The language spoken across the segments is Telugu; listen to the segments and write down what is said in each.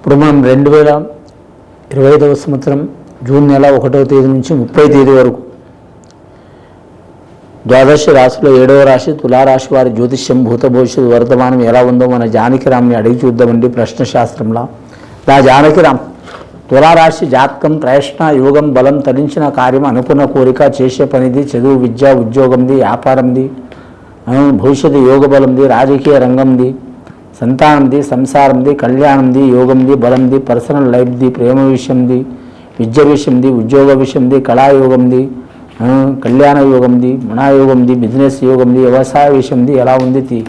ఇప్పుడు మనం రెండు వేల ఇరవై ఐదవ సంవత్సరం జూన్ నెల ఒకటవ తేదీ నుంచి ముప్పై తేదీ వరకు ద్వాదశ రాశిలో ఏడవ రాశి తులారాశి వారి జ్యోతిష్యం భూత భవిష్యత్తు వర్తమానం ఎలా ఉందో మన జానకిరామ్ని అడిగి చూద్దామండి ప్రశ్న శాస్త్రంలో నా జానకిరామ్ తులారాశి జాతకం ప్రయత్న యోగం బలం తరించిన కార్యం అనుకున్న కోరిక చేసే పనిది చదువు విద్య ఉద్యోగంది వ్యాపారంది భవిష్యత్తు యోగ బలంది రాజకీయ రంగంది సంతానంది సంసారంది కళ్యాణంది యోగంది బలంది పర్సనల్ లైఫ్ది ప్రేమ విషయంది విద్య విషయంది ఉద్యోగ విషయంది కళాయోగంది కళ్యాణ యోగంది మనాయోగంది బిజినెస్ యోగంది వ్యవసాయ విషయంది ఎలా ఉంది తీ?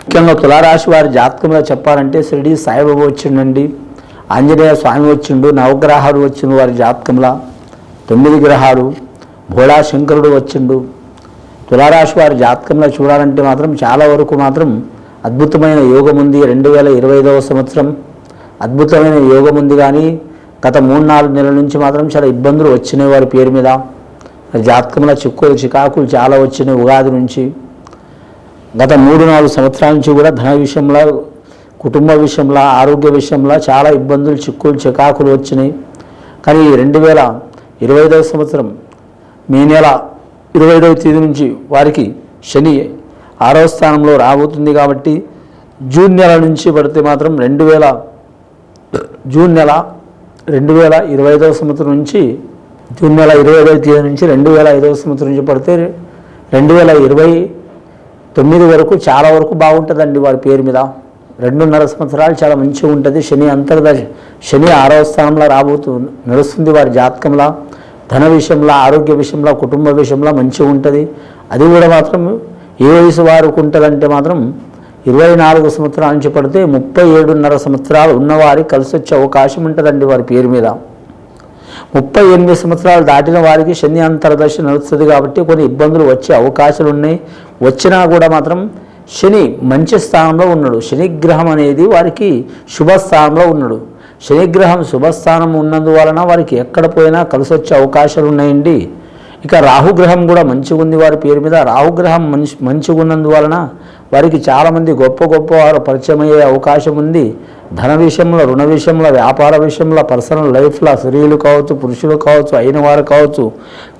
ముఖ్యంగా తులారాశి వారి జాతకంలో చెప్పాలంటే షిరిడి సాయిబాబా వచ్చిండండి ఆంజనేయ స్వామి వచ్చిండు నవగ్రహాలు వచ్చిండు వారి జాతకంలో తొమ్మిది గ్రహాలు భోళా శంకరుడు వచ్చిండు తులారాశి వారి జాతకంలో చూడాలంటే మాత్రం చాలా వరకు మాత్రం అద్భుతమైన యోగం ఉంది. రెండు వేల ఇరవై ఐదవ సంవత్సరం అద్భుతమైన యోగం ఉంది కానీ గత మూడు నాలుగు నెలల నుంచి మాత్రం చాలా ఇబ్బందులు వచ్చినాయి వారి పేరు మీద. జాతకంలో చిక్కులు చికాకులు చాలా వచ్చినాయి ఉగాది నుంచి. గత మూడు నాలుగు సంవత్సరాల నుంచి కూడా ధన విషయంలో కుటుంబ విషయంలో ఆరోగ్య విషయంలో చాలా ఇబ్బందులు చిక్కులు చికాకులు వచ్చినాయి. కానీ రెండు వేల ఇరవై ఐదవ సంవత్సరం మే నెల ఇరవై ఐదవ తేదీ నుంచి వారికి శని ఆరవ స్థానంలో రాబోతుంది కాబట్టి జూన్ నెల నుంచి పడితే మాత్రం రెండు వేల జూన్ నెల రెండు వేల ఇరవై ఐదవ సంవత్సరం నుంచి జూన్ నెల ఇరవై ఐదవ తేదీ నుంచి రెండు వేల ఐదవ సంవత్సరం నుంచి పడితే రెండు వేల ఇరవై తొమ్మిది వరకు చాలా వరకు బాగుంటుందండి వారి పేరు మీద. రెండున్నర సంవత్సరాలు చాలా మంచిగా ఉంటుంది. శని అంతర్దశ శని ఆరవ స్థానంలో రాబోతు నడుస్తుంది వారి జాతకంలో. ధన విషయంలో ఆరోగ్య విషయంలో కుటుంబ విషయంలో మంచిగా ఉంటుంది. అది కూడా మాత్రం ఏ వయసు వారికి ఉంటుందంటే మాత్రం ఇరవై నాలుగు సంవత్సరాల నుంచి పడితే ముప్పై ఏడున్నర సంవత్సరాలు ఉన్నవారికి కలిసి వచ్చే అవకాశం ఉంటుందండి వారి పేరు మీద. ముప్పై ఎనిమిది సంవత్సరాలు దాటిన వారికి శని అంతర్దశ నడుస్తుంది కాబట్టి కొన్ని ఇబ్బందులు వచ్చే అవకాశాలు ఉన్నాయి. వచ్చినా కూడా మాత్రం శని మంచి స్థానంలో ఉన్నాడు. శనిగ్రహం అనేది వారికి శుభ స్థానంలో ఉన్నాడు. శనిగ్రహం శుభస్థానం ఉన్నందువలన వారికి ఎక్కడ పోయినా కలిసి వచ్చే అవకాశాలు ఉన్నాయండి ఇక రాహుగ్రహం కూడా మంచిగా ఉంది వారి పేరు మీద. రాహుగ్రహం మంచి మంచిగా ఉన్నందువలన వారికి చాలామంది గొప్ప గొప్ప వారు పరిచయం అయ్యే అవకాశం ఉంది ధన విషయంలో రుణ విషయంలో వ్యాపార విషయంలో పర్సనల్ లైఫ్లో స్త్రీలు కావచ్చు పురుషులు కావచ్చు అయిన వారు కావచ్చు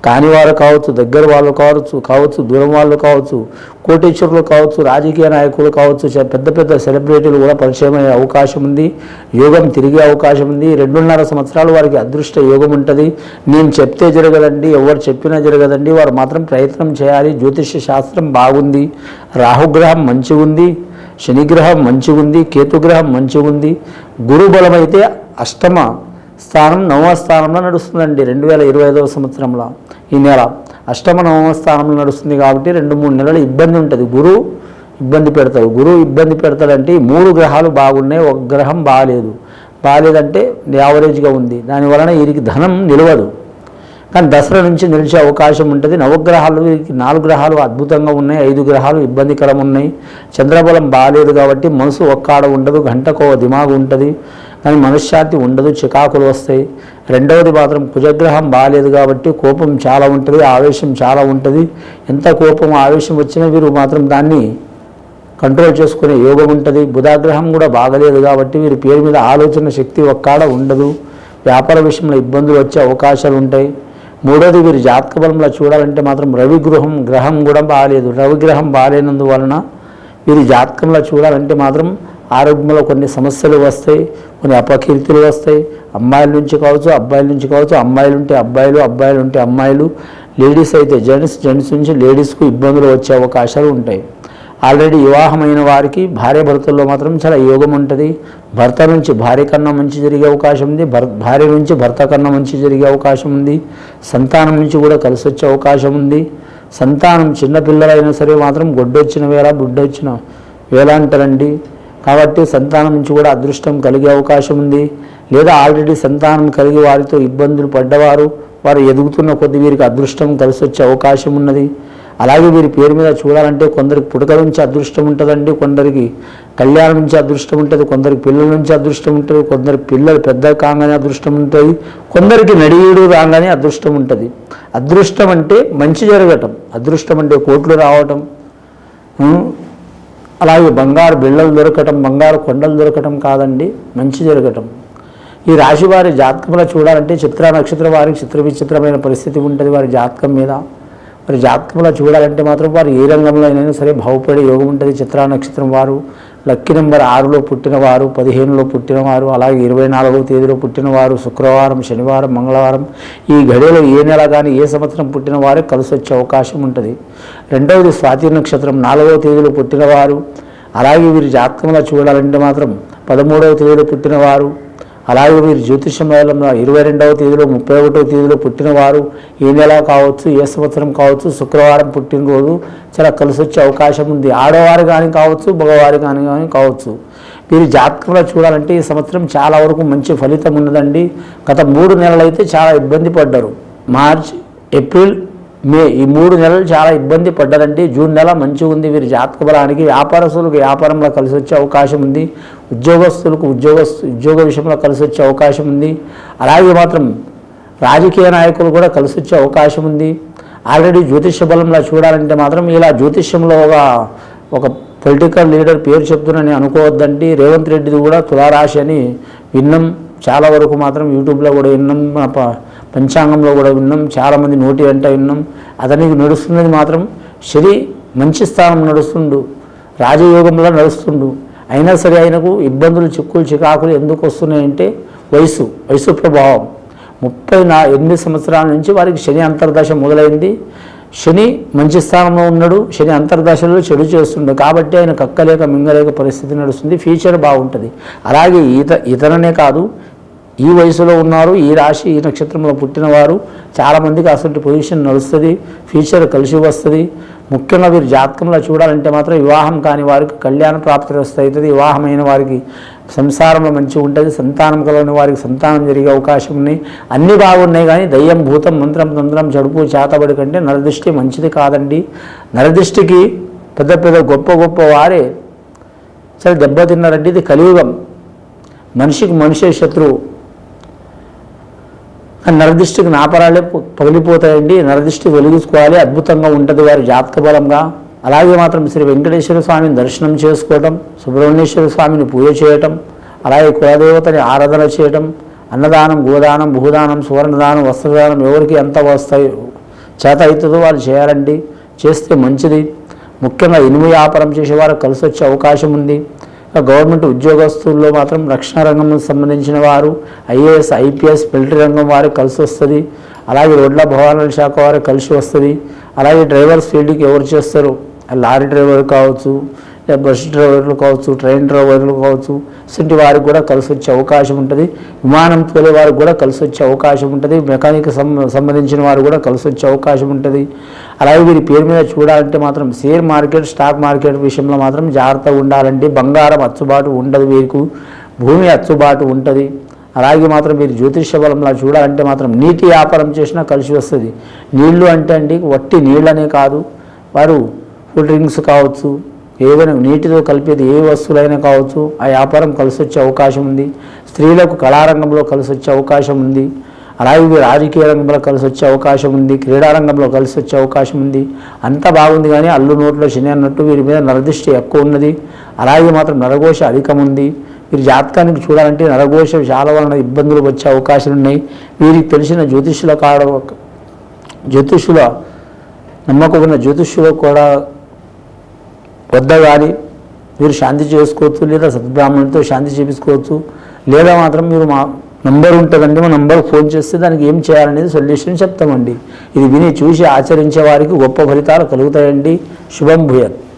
కాని వారు కావచ్చు దగ్గర వాళ్ళు కావచ్చు కావచ్చు దూరం వాళ్ళు కావచ్చు కోటీశ్వరులు కావచ్చు రాజకీయ నాయకులు కావచ్చు పెద్ద పెద్ద సెలబ్రిటీలు కూడా పరిచయం అయ్యే అవకాశం ఉంది. యోగం తిరిగే అవకాశం ఉంది. రెండున్నర సంవత్సరాలు వారికి అదృష్ట యోగం ఉంటుంది. నేను చెప్తే జరగదండి ఎవరు చెప్పినా జరగదండి. వారు మాత్రం ప్రయత్నం చేయాలి. జ్యోతిష్య శాస్త్రం బాగుంది. రాహుగ్రహం మంచిగా ఉంది శనిగ్రహం మంచిగుంది కేతుగ్రహం మంచిగుంది. గురుబలం అయితే అష్టమ స్థానం నవమ స్థానంలో నడుస్తుందండి రెండు వేల ఇరవై ఐదవ సంవత్సరంలో. ఈ నెల అష్టమ నవమ స్థానంలో నడుస్తుంది కాబట్టి రెండు మూడు నెలలు ఇబ్బంది ఉంటుంది. గురువు ఇబ్బంది పెడతాడు. గురువు ఇబ్బంది పెడతాడంటే ఈ మూడు గ్రహాలు బాగున్నాయి ఒక గ్రహం బాగాలేదు బాగాలేదంటే యావరేజ్గా ఉంది. దానివలన వీరికి ధనం నిలవదు. కానీ దసరా నుంచి నిలిచే అవకాశం ఉంటుంది. నవగ్రహాలు నాలుగు గ్రహాలు అద్భుతంగా ఉన్నాయి. ఐదు గ్రహాలు ఇబ్బందికరం ఉన్నాయి. చంద్రబలం బాగాలేదు కాబట్టి మనసు ఒక్కాడ ఉండదు గంటకో దిమాగు ఉంటుంది. కానీ మనశ్శాంతి ఉండదు చికాకులు వస్తాయి. రెండవది మాత్రం కుజగ్రహం బాగాలేదు కాబట్టి కోపం చాలా ఉంటుంది ఆవేశం చాలా ఉంటుంది. ఎంత కోపం ఆవేశం వచ్చినా వీరు మాత్రం దాన్ని కంట్రోల్ చేసుకునే యోగం ఉంటుంది. బుధాగ్రహం కూడా బాగలేదు కాబట్టి వీరి పేరు మీద ఆలోచన శక్తి ఒక్కాడ ఉండదు. వ్యాపార విషయంలో ఇబ్బందులు వచ్చే అవకాశాలు ఉంటాయి. మూడోది వీరి జాతక బలంలో చూడాలంటే మాత్రం రవి గృహం గ్రహం కూడా బాగాలేదు. రవిగ్రహం బాగాలేనందువలన వీరి జాతకంలో చూడాలంటే మాత్రం ఆరోగ్యంలో కొన్ని సమస్యలు వస్తాయి కొన్ని అపకీర్తులు వస్తాయి. అమ్మాయిల నుంచి కావచ్చు అబ్బాయిల నుంచి కావచ్చు అమ్మాయిలు ఉంటే అబ్బాయిలు అబ్బాయిలు ఉంటే అమ్మాయిలు. లేడీస్ అయితే జెంట్స్ జెంట్స్ నుంచి లేడీస్కు ఇబ్బందులు వచ్చే అవకాశాలు ఉంటాయి. ఆల్రెడీ వివాహమైన వారికి భార్య భర్తల్లో మాత్రం చాలా యోగం ఉంటుంది. భర్త నుంచి భార్య కన్నా మంచి జరిగే అవకాశం ఉంది. భర్ భార్య నుంచి భర్త కన్నా మంచి జరిగే అవకాశం ఉంది. సంతానం నుంచి కూడా కలిసి వచ్చే అవకాశం ఉంది. సంతానం చిన్నపిల్లలైనా సరే మాత్రం గొడ్డొచ్చిన వేళ బుడ్డొచ్చిన వేళ అంటారండి. కాబట్టి సంతానం నుంచి కూడా అదృష్టం కలిగే అవకాశం ఉంది. లేదా ఆల్రెడీ సంతానం కలిగి వారితో ఇబ్బందులు పడ్డవారు వారు ఎదుగుతున్న కొద్ది వీరికి అదృష్టం కలిసి వచ్చే అవకాశం ఉన్నది. అలాగే వీరి పేరు మీద చూడాలంటే కొందరికి పుడక నుంచి అదృష్టం ఉంటుందండి కొందరికి కళ్యాణం నుంచి అదృష్టం ఉంటుంది కొందరికి పిల్లల నుంచి అదృష్టం ఉంటుంది కొందరి పిల్లలు పెద్ద కాగానే అదృష్టం ఉంటుంది కొందరికి నడియుడు రాగానే అదృష్టం ఉంటుంది. అదృష్టం అంటే మంచి జరగటం అదృష్టం అంటే కోట్లు రావటం అలాగే బంగారు బిళ్ళలు దొరకటం బంగారు కొండలు దొరకటం కాదండి మంచి జరగటం. ఈ రాశి వారి జాతకంలో చూడాలంటే చిత్ర నక్షత్ర వారికి చిత్ర విచిత్రమైన పరిస్థితి ఉంటుంది వారి జాతకం మీద. మరి జాతకంలో చూడాలంటే మాత్రం వారు ఏ రంగంలో అయినా సరే బాగుపడే యోగం ఉంటుంది. చిత్రా నక్షత్రం వారు లక్కీ నెంబర్ ఆరులో పుట్టినవారు పదిహేనులో పుట్టినవారు అలాగే ఇరవై నాలుగవ తేదీలో పుట్టినవారు శుక్రవారం శనివారం మంగళవారం. ఈ గడియలో ఏ నెల కానీ ఏ సంవత్సరం పుట్టిన వారే కలిసి వచ్చే అవకాశం ఉంటుంది. రెండవది స్వాతి నక్షత్రం నాలుగవ తేదీలో పుట్టినవారు. అలాగే వీరి జాతకంలో చూడాలంటే మాత్రం పదమూడవ తేదీలో పుట్టినవారు. అలాగే వీరు జ్యోతిషం ఇరవై రెండవ తేదీలో ముప్పై ఒకటవ తేదీలో పుట్టినవారు ఏ నెల కావచ్చు ఏ సంవత్సరం కావచ్చు శుక్రవారం పుట్టినరోజు చాలా కలిసి వచ్చే అవకాశం ఉంది. ఆడవారు కానీ కావచ్చు మగవారు కానీ కానీ కావచ్చు. వీరి జాతకంలో చూడాలంటే ఈ సంవత్సరం చాలా వరకు మంచి ఫలితం ఉన్నదండి. గత మూడు నెలలైతే చాలా ఇబ్బంది పడ్డారు. మార్చ్ ఏప్రిల్ మే ఈ మూడు నెలలు చాలా ఇబ్బంది పడ్డారండి. జూన్ నెల మంచిగా ఉంది వీరి జాతక బలానికి వ్యాపారస్తులకు వ్యాపారంలో కలిసి వచ్చే అవకాశం ఉంది. ఉద్యోగస్తులకు ఉద్యోగస్తు ఉద్యోగ విషయంలో కలిసి వచ్చే అవకాశం ఉంది. అలాగే మాత్రం రాజకీయ నాయకులు కూడా కలిసి వచ్చే అవకాశం ఉంది. ఆల్రెడీ జ్యోతిష్య బలంలో చూడాలంటే మాత్రం ఇలా జ్యోతిష్యంలో ఒక ఒక పొలిటికల్ లీడర్ పేరు చెప్తున్నానని అనుకోవద్దండి. రేవంత్ రెడ్డిది కూడా తులారాశి అని విన్నాం. చాలా వరకు మాత్రం యూట్యూబ్లో కూడా విన్నాం. ప- పంచాంగంలో కూడా విన్నాం. చాలామంది నోటి వెంట విన్నాం. అతనికి నడుస్తున్నది మాత్రం శని మంచి స్థానం నడుస్తుండు. రాజయోగంలో నడుస్తుండు. అయినా సరే ఆయనకు ఇబ్బందులు చిక్కులు చికాకులు ఎందుకు వస్తున్నాయంటే వయసు వయసు ప్రభావం. ముప్పై నా ఎనిమిది సంవత్సరాల నుంచి వారికి శని అంతర్దశ మొదలైంది. శని మంచి స్థానంలో ఉన్నాడు శని అంతర్దశలో చెడు చేస్తుండడు కాబట్టి ఆయన కక్కలేక మింగలేక పరిస్థితి నడుస్తుంది. ఫ్యూచర్ బాగుంటుంది. అలాగే ఈత ఇతరనే కాదు ఈ వయసులో ఉన్నారు ఈ రాశి ఈ నక్షత్రంలో పుట్టినవారు చాలామందికి అసలు పొజిషన్ నడుస్తుంది ఫ్యూచర్ కలిసి వస్తుంది. ముఖ్యంగా వీరు జాతకంలో చూడాలంటే మాత్రం వివాహం కాని వారికి కళ్యాణ ప్రాప్తి అవుతుంది. వివాహమైన వారికి సంసారంలో మంచిగా ఉంటుంది సంతానం కలగని వారికి సంతానం జరిగే అవకాశం ఉన్నాయి అన్నీ బాగున్నాయి కానీ దయ్యం భూతం మంత్రం తంత్రం జడుపు చేతబడి కంటే నరదృష్టి మంచిది కాదండి. నరదృష్టికి పెద్ద పెద్ద గొప్ప గొప్ప వారే. సరే దెబ్బతిన్నారంటే ఇది కలియుగం. మనిషికి మనిషే శత్రువు. నరదిష్టికి నాపరాలే పగిలిపోతాయండి. నరదిష్టి వెలిగించుకోవాలి అద్భుతంగా ఉంటుంది వారి జాతక బలంగా. అలాగే మాత్రం శ్రీ వెంకటేశ్వర స్వామిని దర్శనం చేసుకోవటం సుబ్రహ్మణ్యేశ్వర స్వామిని పూజ చేయటం అలాగే కులదేవతని ఆరాధన చేయటం అన్నదానం గోదానం భూదానం సువర్ణదానం వస్త్రదానం ఎవరికి ఎంత వస్తాయి చేత అవుతుందో వాళ్ళు చేయాలండి. చేస్తే మంచిది. ముఖ్యంగా ఇనుము వ్యాపారం చేసేవారు కలిసి వచ్చే అవకాశం ఉంది. గవర్నమెంట్ ఉద్యోగస్తుల్లో మాత్రం రక్షణ రంగం సంబంధించిన వారు ఐఏఎస్ ఐపీఎస్ మిలిటరీ రంగం వారు కలిసి వస్తుంది. అలాగే రోడ్ల భవనాల శాఖ వారు కలిసి వస్తుంది. అలాగే డ్రైవర్స్ ఫీల్డ్కి ఎవరు చేస్తారు? లారీ డ్రైవర్ కావచ్చు బస్ డ్రైవర్లు కావచ్చు ట్రైన్ డ్రైవర్లు కావచ్చు ఇటువంటి వారికి కూడా కలిసి వచ్చే అవకాశం ఉంటుంది. విమానం తోలే వారికి కూడా కలిసి వచ్చే అవకాశం ఉంటుంది. మెకానిక్ సం- సంబంధించిన వారు కూడా కలిసి వచ్చే అవకాశం ఉంటుంది. అలాగే వీరి పేరు మీద చూడాలంటే మాత్రం షేర్ మార్కెట్ స్టాక్ మార్కెట్ విషయంలో మాత్రం జాగ్రత్తగా ఉండాలంటే బంగారం అచ్చుబాటు ఉండదు వీరికి. భూమి అచ్చుబాటు ఉంటుంది. అలాగే మాత్రం మీరు జ్యోతిష బలంలా చూడాలంటే మాత్రం నీటి వ్యాపారం చేసినా కలిసి వస్తుంది. నీళ్ళు అంటే అండి వట్టి నీళ్ళనే కాదు. వారు కూల్ డ్రింక్స్ కావచ్చు ఏదైనా నీటితో కలిపేది ఏ వస్తువులైనా కావచ్చు ఆ వ్యాపారం కలిసి వచ్చే అవకాశం ఉంది. స్త్రీలకు కళారంగంలో కలిసి వచ్చే అవకాశం ఉంది. అలాగే రాజకీయ రంగంలో కలిసి వచ్చే అవకాశం ఉంది. క్రీడారంగంలో కలిసి వచ్చే అవకాశం ఉంది. అంతా బాగుంది కానీ అల్లు నోట్లో శని అన్నట్టు వీరి మీద నరదృష్టి ఎక్కువ ఉన్నది. అలాగే మాత్రం నరఘోష అధికం ఉంది. వీరి జాతకానికి చూడాలంటే నరఘోష చాలా వలన ఇబ్బందులు వచ్చే అవకాశాలు ఉన్నాయి. వీరికి తెలిసిన జ్యోతిష్యుల కాడ జ్యోతిష్యుల నమ్మకం ఉన్న జ్యోతిష్యులకు కూడా వద్ద కానీ మీరు శాంతి చేసుకోవచ్చు లేదా సద్బ్రాహ్మణులతో శాంతి చేపించుకోవచ్చు. లేదా మాత్రం మీరు మా నంబర్ ఉంటుందండి మా నంబర్ ఫోన్ చేస్తే దానికి ఏం చేయాలనేది సొల్యూషన్ చెప్తామండి. ఇది విని చూసి ఆచరించే వారికి గొప్ప ఫలితాలు కలుగుతాయండి. శుభం భూయత్.